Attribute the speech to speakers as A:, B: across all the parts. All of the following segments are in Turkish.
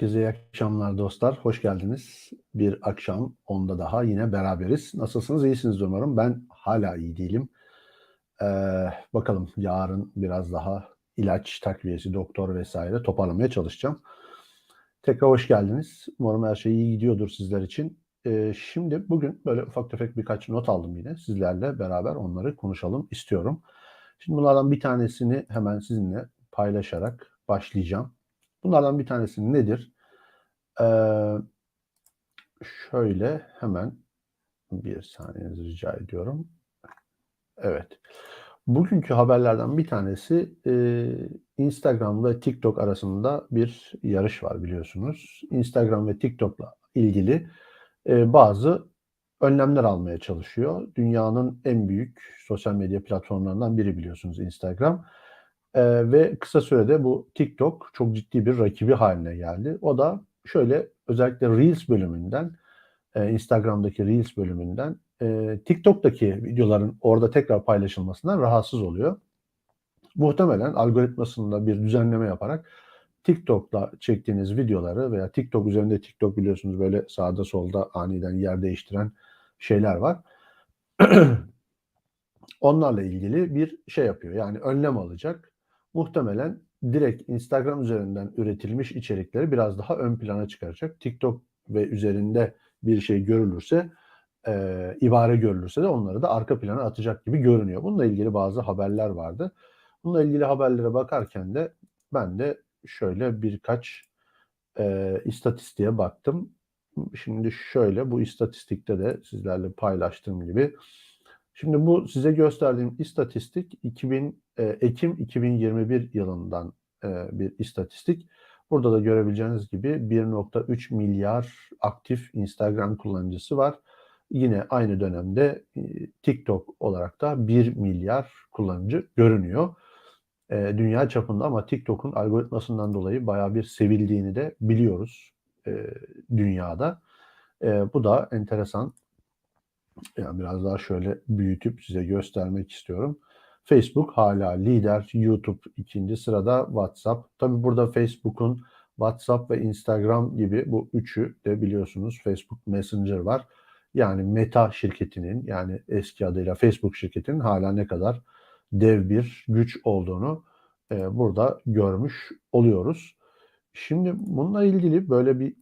A: Herkese iyi akşamlar dostlar. Hoş geldiniz. Bir akşam onda daha yine beraberiz. Nasılsınız? İyisiniz umarım. Ben hala iyi değilim. Ee, bakalım yarın biraz daha ilaç takviyesi, doktor vesaire toparlamaya çalışacağım. Tekrar hoş geldiniz. Umarım her şey iyi gidiyordur sizler için. Ee, şimdi bugün böyle ufak tefek birkaç not aldım yine. Sizlerle beraber onları konuşalım istiyorum. Şimdi bunlardan bir tanesini hemen sizinle paylaşarak başlayacağım. Bunlardan bir tanesi nedir? Ee, şöyle hemen bir saniyenizi rica ediyorum. Evet. Bugünkü haberlerden bir tanesi e, Instagram ve TikTok arasında bir yarış var biliyorsunuz. Instagram ve TikTok'la ilgili e, bazı önlemler almaya çalışıyor. Dünyanın en büyük sosyal medya platformlarından biri biliyorsunuz Instagram. Ee, ve kısa sürede bu TikTok çok ciddi bir rakibi haline geldi. O da şöyle özellikle Reels bölümünden, e, Instagram'daki Reels bölümünden e, TikTok'taki videoların orada tekrar paylaşılmasından rahatsız oluyor. Muhtemelen algoritmasında bir düzenleme yaparak TikTok'ta çektiğiniz videoları veya TikTok üzerinde TikTok biliyorsunuz böyle sağda solda aniden yer değiştiren şeyler var. Onlarla ilgili bir şey yapıyor. Yani önlem alacak muhtemelen direkt Instagram üzerinden üretilmiş içerikleri biraz daha ön plana çıkaracak. TikTok ve üzerinde bir şey görülürse, e, ibare görülürse de onları da arka plana atacak gibi görünüyor. Bununla ilgili bazı haberler vardı. Bununla ilgili haberlere bakarken de ben de şöyle birkaç e, istatistiğe baktım. Şimdi şöyle bu istatistikte de sizlerle paylaştığım gibi Şimdi bu size gösterdiğim istatistik 2000 e, Ekim 2021 yılından e, bir istatistik. Burada da görebileceğiniz gibi 1.3 milyar aktif Instagram kullanıcısı var. Yine aynı dönemde e, TikTok olarak da 1 milyar kullanıcı görünüyor. E, dünya çapında ama TikTok'un algoritmasından dolayı baya bir sevildiğini de biliyoruz e, dünyada. E, bu da enteresan yani biraz daha şöyle büyütüp size göstermek istiyorum. Facebook hala lider, YouTube ikinci sırada, WhatsApp. Tabi burada Facebook'un WhatsApp ve Instagram gibi bu üçü de biliyorsunuz Facebook Messenger var. Yani Meta şirketinin yani eski adıyla Facebook şirketinin hala ne kadar dev bir güç olduğunu e, burada görmüş oluyoruz. Şimdi bununla ilgili böyle bir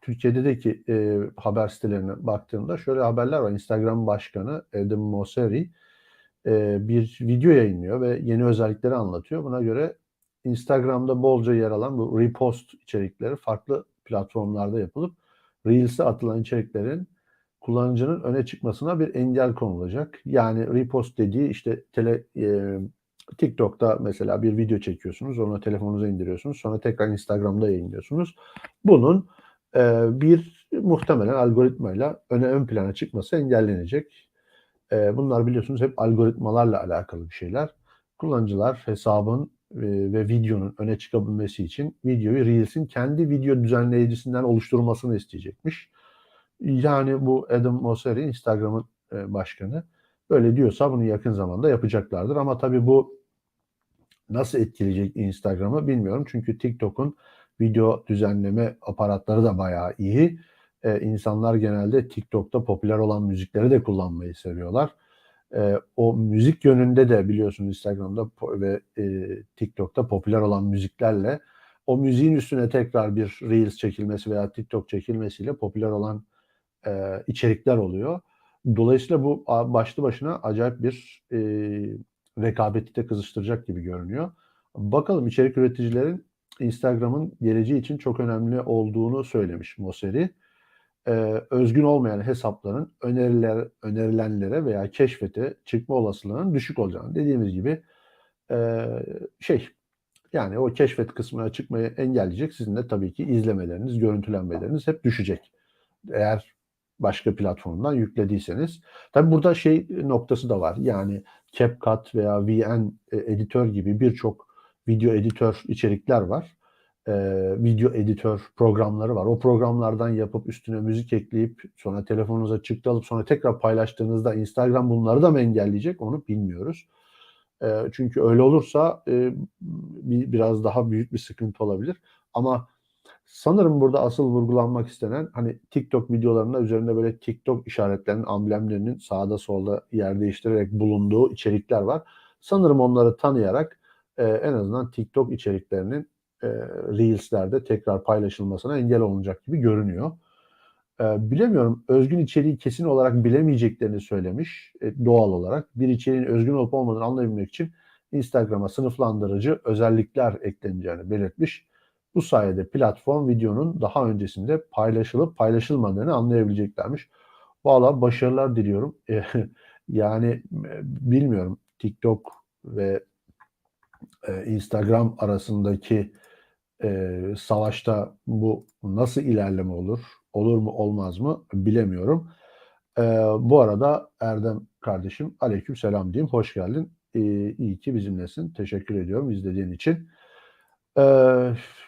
A: Türkiye'deki e, haber sitelerine baktığımda şöyle haberler var. Instagram Başkanı Adam Mosseri e, bir video yayınlıyor ve yeni özellikleri anlatıyor. Buna göre Instagram'da bolca yer alan bu repost içerikleri farklı platformlarda yapılıp Reels'e atılan içeriklerin kullanıcının öne çıkmasına bir engel konulacak. Yani repost dediği işte tele, e, TikTok'ta mesela bir video çekiyorsunuz, onu telefonunuza indiriyorsunuz, sonra tekrar Instagram'da yayınlıyorsunuz. Bunun e, bir muhtemelen algoritmayla öne ön plana çıkması engellenecek. E, bunlar biliyorsunuz hep algoritmalarla alakalı bir şeyler. Kullanıcılar hesabın e, ve videonun öne çıkabilmesi için videoyu Reels'in kendi video düzenleyicisinden oluşturmasını isteyecekmiş. Yani bu Adam Mosseri Instagram'ın e, başkanı böyle diyorsa bunu yakın zamanda yapacaklardır. Ama tabii bu nasıl etkileyecek Instagram'ı bilmiyorum. Çünkü TikTok'un video düzenleme aparatları da bayağı iyi. Ee, insanlar genelde TikTok'ta popüler olan müzikleri de kullanmayı seviyorlar. Ee, o müzik yönünde de biliyorsunuz Instagram'da ve e, TikTok'ta popüler olan müziklerle o müziğin üstüne tekrar bir Reels çekilmesi veya TikTok çekilmesiyle popüler olan e, içerikler oluyor. Dolayısıyla bu başlı başına acayip bir e, rekabeti de kızıştıracak gibi görünüyor. Bakalım içerik üreticilerin Instagram'ın geleceği için çok önemli olduğunu söylemiş Mosseri. Ee, özgün olmayan hesapların öneriler, önerilenlere veya keşfete çıkma olasılığının düşük olacağını dediğimiz gibi e, şey yani o keşfet kısmına çıkmayı engelleyecek. Sizin de tabii ki izlemeleriniz, görüntülenmeleriniz hep düşecek. Eğer başka platformdan yüklediyseniz. Tabii burada şey noktası da var. Yani CapCut veya VN e, editör gibi birçok video editör içerikler var. E, video editör programları var. O programlardan yapıp üstüne müzik ekleyip sonra telefonunuza çıktı alıp sonra tekrar paylaştığınızda Instagram bunları da mı engelleyecek onu bilmiyoruz. E, çünkü öyle olursa e, bir, biraz daha büyük bir sıkıntı olabilir. Ama Sanırım burada asıl vurgulanmak istenen hani TikTok videolarında üzerinde böyle TikTok işaretlerinin, amblemlerinin sağda solda yer değiştirerek bulunduğu içerikler var. Sanırım onları tanıyarak e, en azından TikTok içeriklerinin e, Reels'lerde tekrar paylaşılmasına engel olunacak gibi görünüyor. E, bilemiyorum. Özgün içeriği kesin olarak bilemeyeceklerini söylemiş e, doğal olarak. Bir içeriğin özgün olup olmadığını anlayabilmek için Instagram'a sınıflandırıcı özellikler ekleneceğini belirtmiş. Bu sayede platform videonun daha öncesinde paylaşılıp paylaşılmadığını anlayabileceklermiş. Valla başarılar diliyorum. yani e, bilmiyorum TikTok ve e, Instagram arasındaki e, savaşta bu nasıl ilerleme olur? Olur mu olmaz mı bilemiyorum. bu arada Erdem kardeşim aleyküm selam diyeyim. Hoş geldin. İyi ki bizimlesin. Teşekkür ediyorum izlediğin için.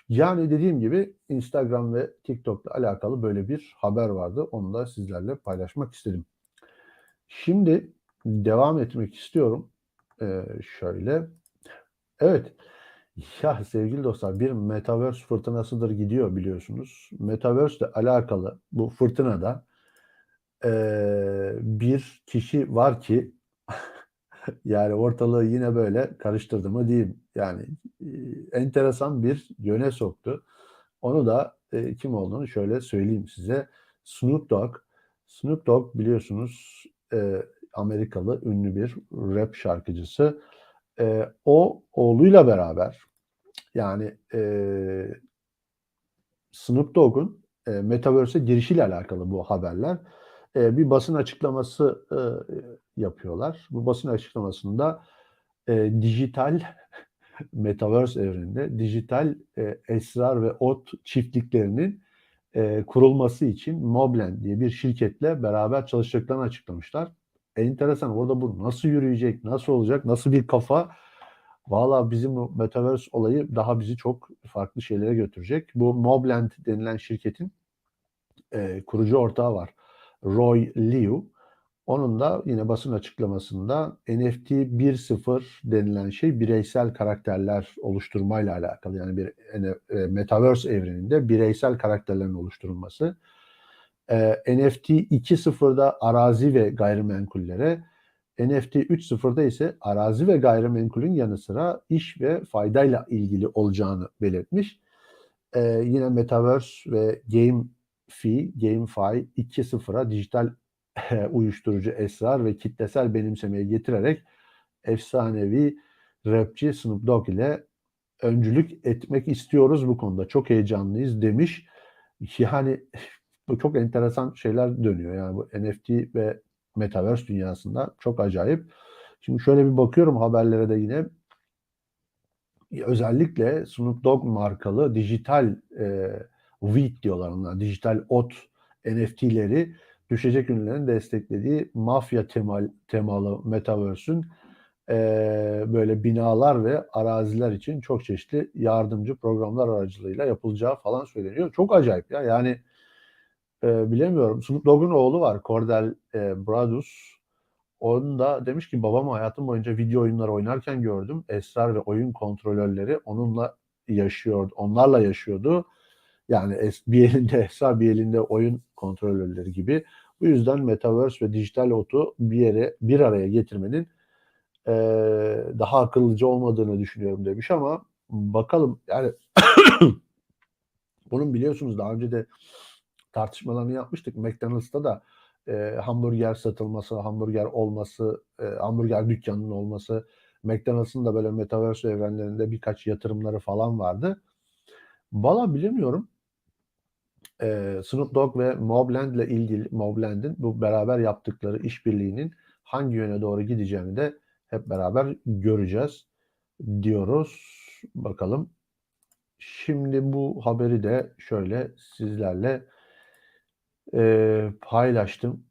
A: yani dediğim gibi Instagram ve TikTok'la alakalı böyle bir haber vardı. Onu da sizlerle paylaşmak istedim. Şimdi devam etmek istiyorum. şöyle. Evet. Ya sevgili dostlar bir Metaverse fırtınasıdır gidiyor biliyorsunuz. Metaverse ile alakalı bu fırtınada e, bir kişi var ki yani ortalığı yine böyle karıştırdı mı diyeyim. Yani e, enteresan bir yöne soktu. Onu da e, kim olduğunu şöyle söyleyeyim size. Snoop Dogg. Snoop Dogg biliyorsunuz e, Amerikalı ünlü bir rap şarkıcısı. E, o oğluyla beraber yani e, Snoop Dogg'un e, Metaverse'e girişiyle alakalı bu haberler. E, bir basın açıklaması e, yapıyorlar. Bu basın açıklamasında e, dijital Metaverse evreninde dijital e, esrar ve ot çiftliklerinin e, kurulması için Mobland diye bir şirketle beraber çalışacaklarını açıklamışlar. Enteresan orada bu nasıl yürüyecek, nasıl olacak, nasıl bir kafa Valla bizim bu Metaverse olayı daha bizi çok farklı şeylere götürecek. Bu Mobland denilen şirketin e, kurucu ortağı var. Roy Liu. Onun da yine basın açıklamasında NFT 1.0 denilen şey bireysel karakterler oluşturmayla alakalı. Yani bir e, Metaverse evreninde bireysel karakterlerin oluşturulması. E, NFT 2.0'da arazi ve gayrimenkullere, NFT 3.0'da ise arazi ve gayrimenkulün yanı sıra iş ve faydayla ilgili olacağını belirtmiş. Ee, yine Metaverse ve GameFi, GameFi 2.0'a dijital uyuşturucu esrar ve kitlesel benimsemeye getirerek efsanevi rapçi Snoop Dogg ile öncülük etmek istiyoruz bu konuda. Çok heyecanlıyız demiş. Yani çok enteresan şeyler dönüyor. Yani bu NFT ve Metaverse dünyasında çok acayip. Şimdi şöyle bir bakıyorum haberlere de yine özellikle Snoop Dogg markalı dijital e, wheat diyorlar onlar. Dijital ot NFT'leri düşecek ünlülerin desteklediği mafya temal, temalı Metaverse'ün e, böyle binalar ve araziler için çok çeşitli yardımcı programlar aracılığıyla yapılacağı falan söyleniyor. Çok acayip ya. Yani e, bilemiyorum. Snoop Dogg'un oğlu var. Cordell e, Bradus. Onun da demiş ki babamı hayatım boyunca video oyunları oynarken gördüm. Esrar ve oyun kontrolörleri onunla yaşıyordu. Onlarla yaşıyordu. Yani bir elinde esrar bir elinde oyun kontrolörleri gibi. Bu yüzden Metaverse ve dijital otu bir yere bir araya getirmenin e, daha akıllıca olmadığını düşünüyorum demiş ama bakalım yani bunun biliyorsunuz daha önce de tartışmalarını yapmıştık. McDonald's'ta da e, hamburger satılması, hamburger olması, e, hamburger dükkanının olması, McDonald's'ın da böyle metaverse evrenlerinde birkaç yatırımları falan vardı. Valla bilemiyorum. E, Snoop Dogg ve Mobland ile ilgili Mobland'in bu beraber yaptıkları işbirliğinin hangi yöne doğru gideceğini de hep beraber göreceğiz diyoruz. Bakalım. Şimdi bu haberi de şöyle sizlerle Paylaştım.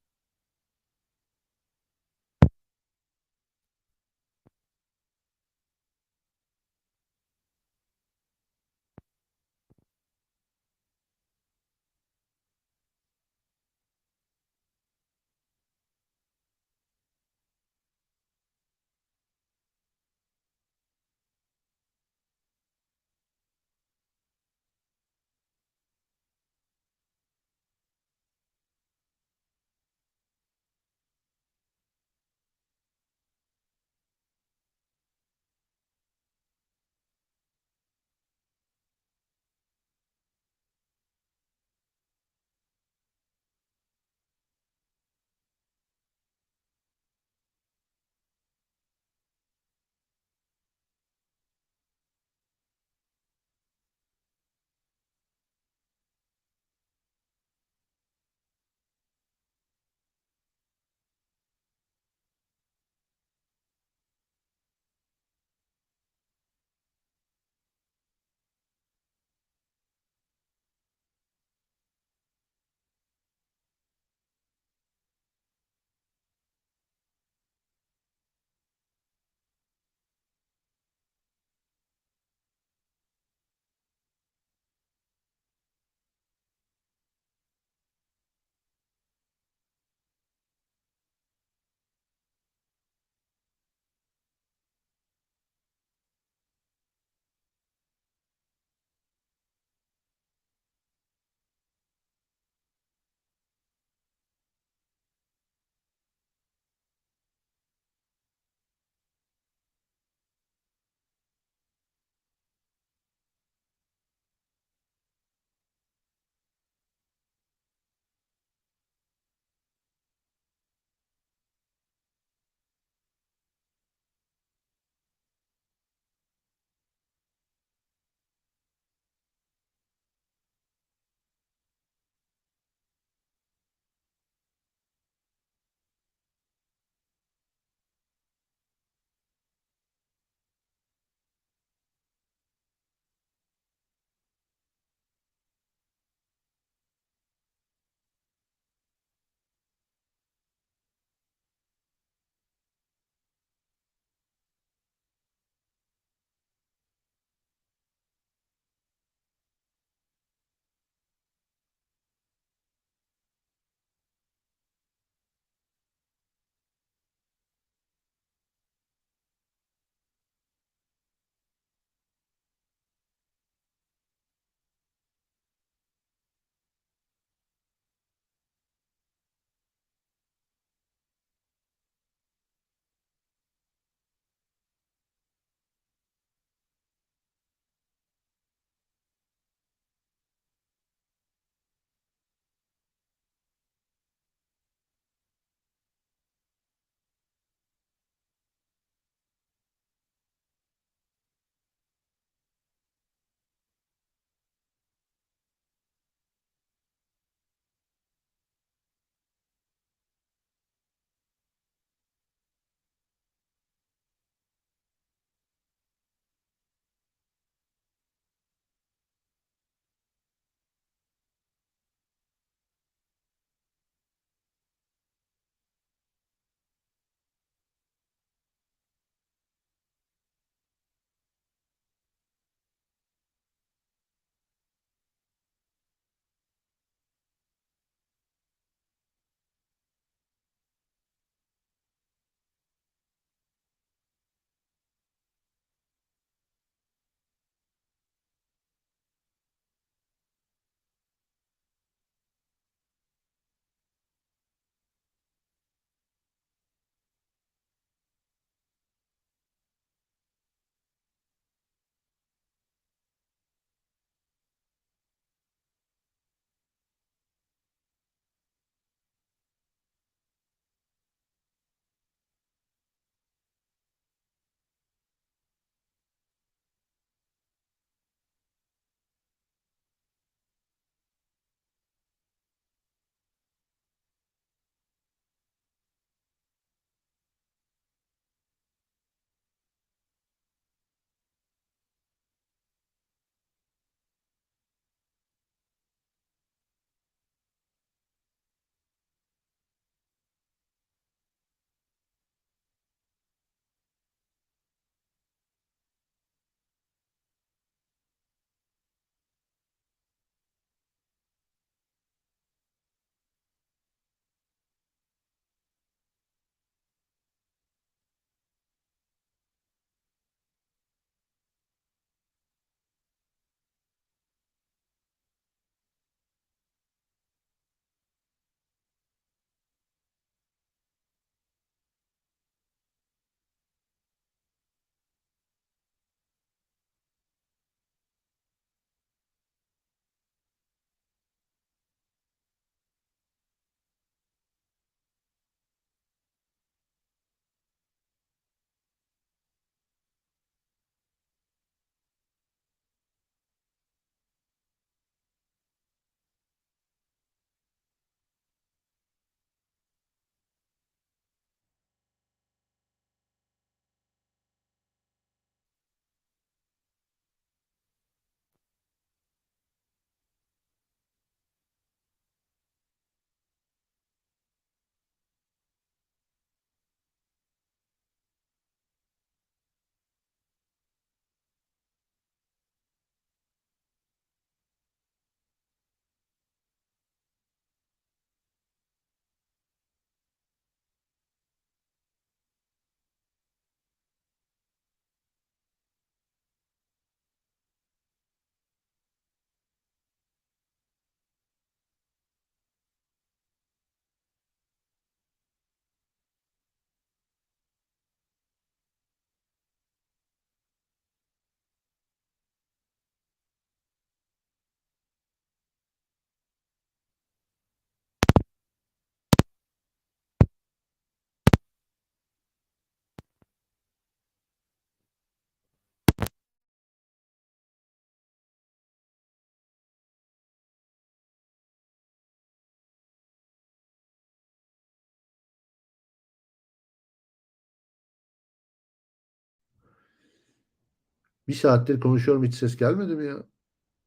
A: Bir saattir konuşuyorum hiç ses gelmedi mi ya?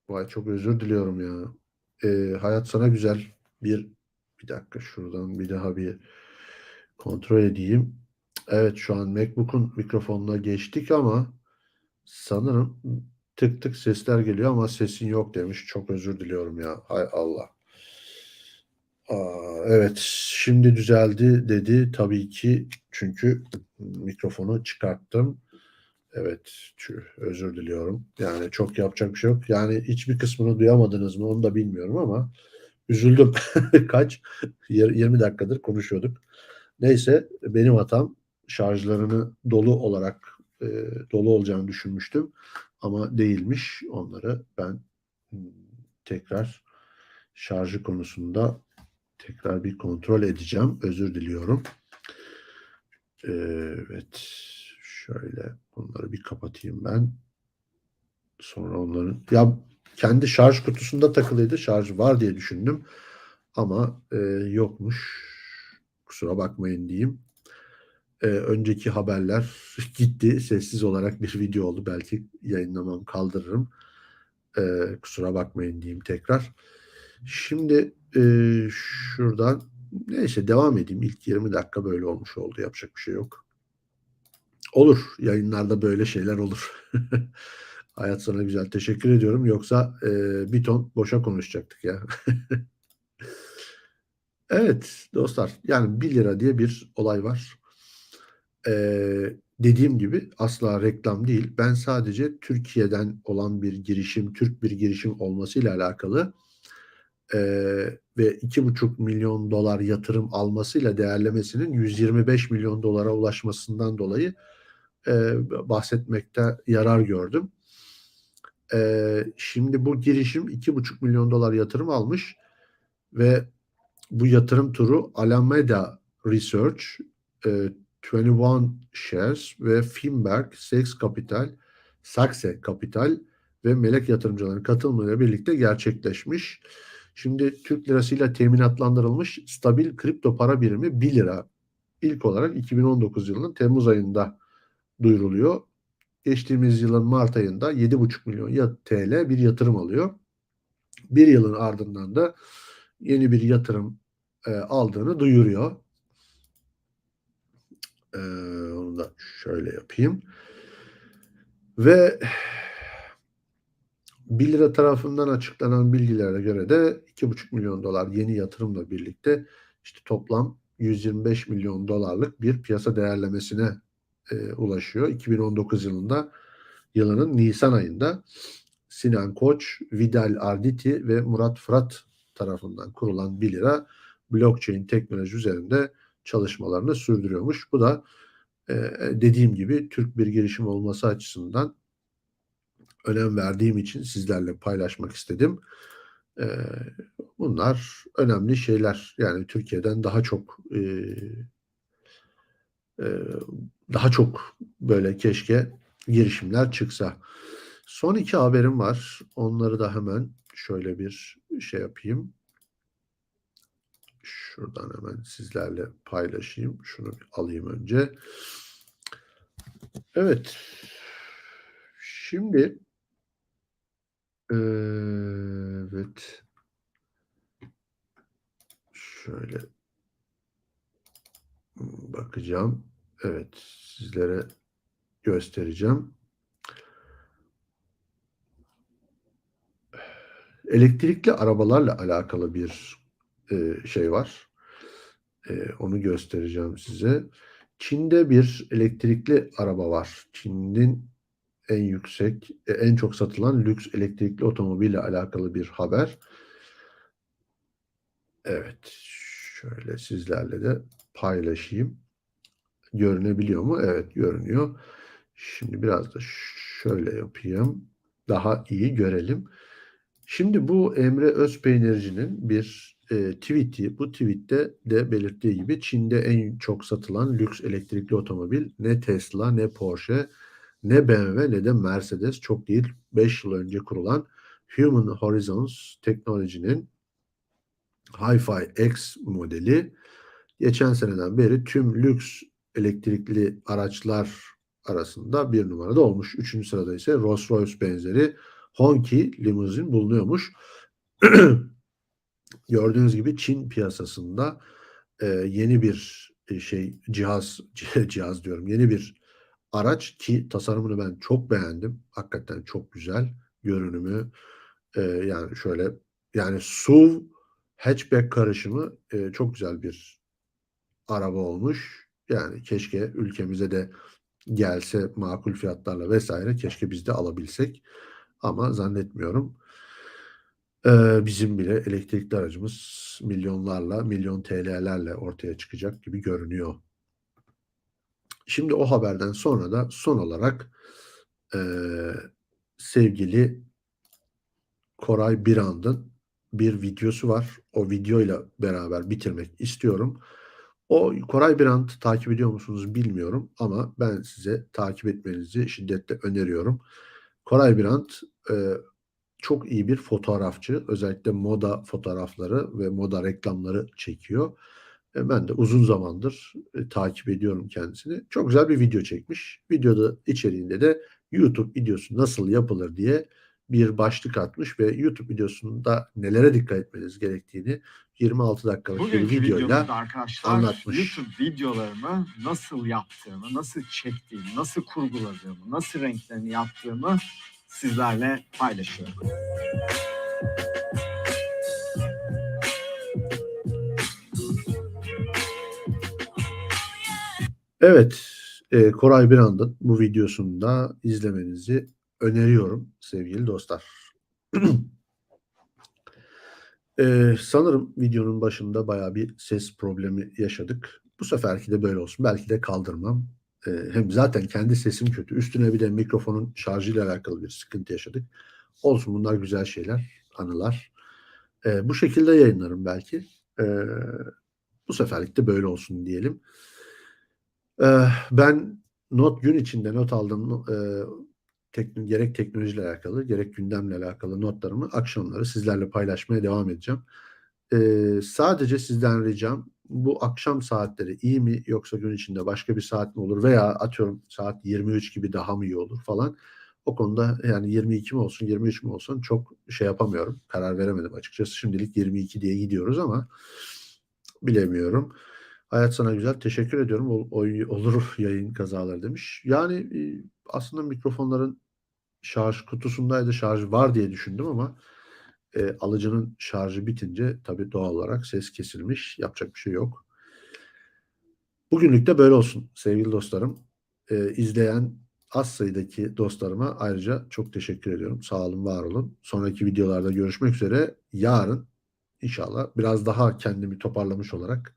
A: Vay çok özür diliyorum ya. Ee, hayat sana güzel. Bir bir dakika şuradan bir daha bir kontrol edeyim. Evet şu an MacBook'un mikrofonuna geçtik ama sanırım tık tık sesler geliyor ama sesin yok demiş. Çok özür diliyorum ya. Hay Allah. Aa, evet şimdi düzeldi dedi tabii ki çünkü mikrofonu çıkarttım. Evet özür diliyorum. Yani çok yapacak bir şey yok. Yani hiçbir kısmını duyamadınız mı onu da bilmiyorum ama üzüldüm. Kaç? Yir- 20 dakikadır konuşuyorduk. Neyse benim hatam şarjlarını dolu olarak e, dolu olacağını düşünmüştüm ama değilmiş. Onları ben hmm, tekrar şarjı konusunda tekrar bir kontrol edeceğim. Özür diliyorum. Evet. Şöyle bunları bir kapatayım ben. Sonra onların ya kendi şarj kutusunda takılıydı. Şarj var diye düşündüm. Ama e, yokmuş. Kusura bakmayın diyeyim. E, önceki haberler gitti. Sessiz olarak bir video oldu. Belki yayınlamam kaldırırım. E, kusura bakmayın diyeyim tekrar. Şimdi e, şuradan neyse devam edeyim. İlk 20 dakika böyle olmuş oldu. Yapacak bir şey yok. Olur. Yayınlarda böyle şeyler olur. Hayat sana güzel. Teşekkür ediyorum. Yoksa e, bir ton boşa konuşacaktık ya. evet dostlar. Yani 1 lira diye bir olay var. Ee, dediğim gibi asla reklam değil. Ben sadece Türkiye'den olan bir girişim, Türk bir girişim olmasıyla alakalı e, ve 2,5 milyon dolar yatırım almasıyla değerlemesinin 125 milyon dolara ulaşmasından dolayı e, bahsetmekte yarar gördüm. E, şimdi bu girişim 2,5 milyon dolar yatırım almış ve bu yatırım turu Alameda Research, e, 21 Shares ve Finberg, Saks Capital, Saxe Capital ve melek yatırımcıların katılımıyla birlikte gerçekleşmiş. Şimdi Türk lirasıyla teminatlandırılmış stabil kripto para birimi 1 lira ilk olarak 2019 yılının Temmuz ayında duyuruluyor. Geçtiğimiz yılın Mart ayında 7,5 milyon TL bir yatırım alıyor. Bir yılın ardından da yeni bir yatırım e, aldığını duyuruyor. E, onu da şöyle yapayım. Ve 1 lira tarafından açıklanan bilgilere göre de 2,5 milyon dolar yeni yatırımla birlikte işte toplam 125 milyon dolarlık bir piyasa değerlemesine e, ulaşıyor. 2019 yılında yılının Nisan ayında Sinan Koç, Vidal Arditi ve Murat Fırat tarafından kurulan 1 lira blockchain teknoloji üzerinde çalışmalarını sürdürüyormuş. Bu da e, dediğim gibi Türk bir girişim olması açısından önem verdiğim için sizlerle paylaşmak istedim. E, bunlar önemli şeyler. Yani Türkiye'den daha çok e, daha çok böyle keşke girişimler çıksa. Son iki haberim var. Onları da hemen şöyle bir şey yapayım. Şuradan hemen sizlerle paylaşayım. Şunu bir alayım önce. Evet. Şimdi evet. Şöyle bakacağım. Evet, sizlere göstereceğim. Elektrikli arabalarla alakalı bir e, şey var. E, onu göstereceğim size. Çin'de bir elektrikli araba var. Çin'in en yüksek, e, en çok satılan lüks elektrikli otomobille alakalı bir haber. Evet, şöyle sizlerle de paylaşayım. Görünebiliyor mu? Evet, görünüyor. Şimdi biraz da şöyle yapayım. Daha iyi görelim. Şimdi bu Emre Özpeynirci'nin bir e, tweet'i. Bu tweette de belirttiği gibi Çin'de en çok satılan lüks elektrikli otomobil ne Tesla ne Porsche ne BMW ne de Mercedes çok değil 5 yıl önce kurulan Human Horizons teknolojinin Hi-Fi X modeli geçen seneden beri tüm lüks elektrikli araçlar arasında bir numarada olmuş. Üçüncü sırada ise Rolls Royce benzeri Honki limuzin bulunuyormuş. Gördüğünüz gibi Çin piyasasında e, yeni bir e, şey cihaz cihaz diyorum yeni bir araç ki tasarımını ben çok beğendim. Hakikaten çok güzel görünümü. E, yani şöyle yani SUV hatchback karışımı e, çok güzel bir araba olmuş. Yani keşke ülkemize de gelse makul fiyatlarla vesaire keşke biz de alabilsek. Ama zannetmiyorum. Ee, bizim bile elektrikli aracımız milyonlarla, milyon TL'lerle ortaya çıkacak gibi görünüyor. Şimdi o haberden sonra da son olarak e, sevgili Koray Birand'ın bir videosu var. O videoyla beraber bitirmek istiyorum. O Koray Birand takip ediyor musunuz bilmiyorum ama ben size takip etmenizi şiddetle öneriyorum. Koray Birand e, çok iyi bir fotoğrafçı. Özellikle moda fotoğrafları ve moda reklamları çekiyor. E, ben de uzun zamandır e, takip ediyorum kendisini. Çok güzel bir video çekmiş. Videoda içeriğinde de YouTube videosu nasıl yapılır diye bir başlık atmış ve YouTube videosunda nelere dikkat etmeniz gerektiğini 26 dakikalık bir
B: Bugünkü
A: videoyla
B: videomuzda arkadaşlar
A: anlatmış.
B: YouTube videolarımı nasıl yaptığımı, nasıl çektiğimi, nasıl kurguladığımı, nasıl renklerini yaptığımı sizlerle paylaşıyorum.
A: Evet, e, Koray Birand'ın bu videosunu da izlemenizi öneriyorum sevgili dostlar. E, sanırım videonun başında bayağı bir ses problemi yaşadık. Bu seferki de böyle olsun. Belki de kaldırmam. E, hem zaten kendi sesim kötü. Üstüne bir de mikrofonun şarjıyla alakalı bir sıkıntı yaşadık. Olsun bunlar güzel şeyler, anılar. E, bu şekilde yayınlarım belki. E, bu seferlik de böyle olsun diyelim. Ee, ben not gün içinde not aldım e, tekno, gerek teknolojiyle alakalı gerek gündemle alakalı notlarımı akşamları sizlerle paylaşmaya devam edeceğim. Ee, sadece sizden ricam bu akşam saatleri iyi mi yoksa gün içinde başka bir saat mi olur veya atıyorum saat 23 gibi daha mı iyi olur falan. O konuda yani 22 mi olsun 23 mi olsun çok şey yapamıyorum. Karar veremedim açıkçası. Şimdilik 22 diye gidiyoruz ama bilemiyorum. Hayat sana güzel. Teşekkür ediyorum. Ol, olur yayın kazaları demiş. Yani e, aslında mikrofonların şarj kutusundaydı. Şarj var diye düşündüm ama e, alıcının şarjı bitince tabii doğal olarak ses kesilmiş. Yapacak bir şey yok. Bugünlük de böyle olsun sevgili dostlarım. E, izleyen az sayıdaki dostlarıma ayrıca çok teşekkür ediyorum. Sağ olun, var olun. Sonraki videolarda görüşmek üzere. Yarın inşallah biraz daha kendimi toparlamış olarak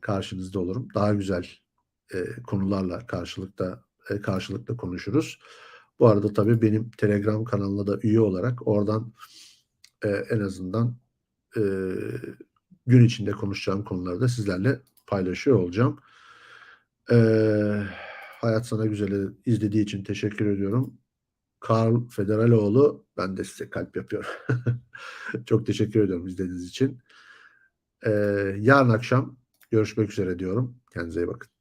A: karşınızda olurum. Daha güzel e, konularla karşılıkta e, karşılıklı konuşuruz. Bu arada tabii benim Telegram kanalına da üye olarak oradan e, en azından e, gün içinde konuşacağım konuları da sizlerle paylaşıyor olacağım. E, Hayat Sana Güzel'i izlediği için teşekkür ediyorum. Karl Federaloğlu ben de size kalp yapıyorum. Çok teşekkür ediyorum izlediğiniz için. E, yarın akşam Görüşmek üzere diyorum. Kendinize iyi bakın.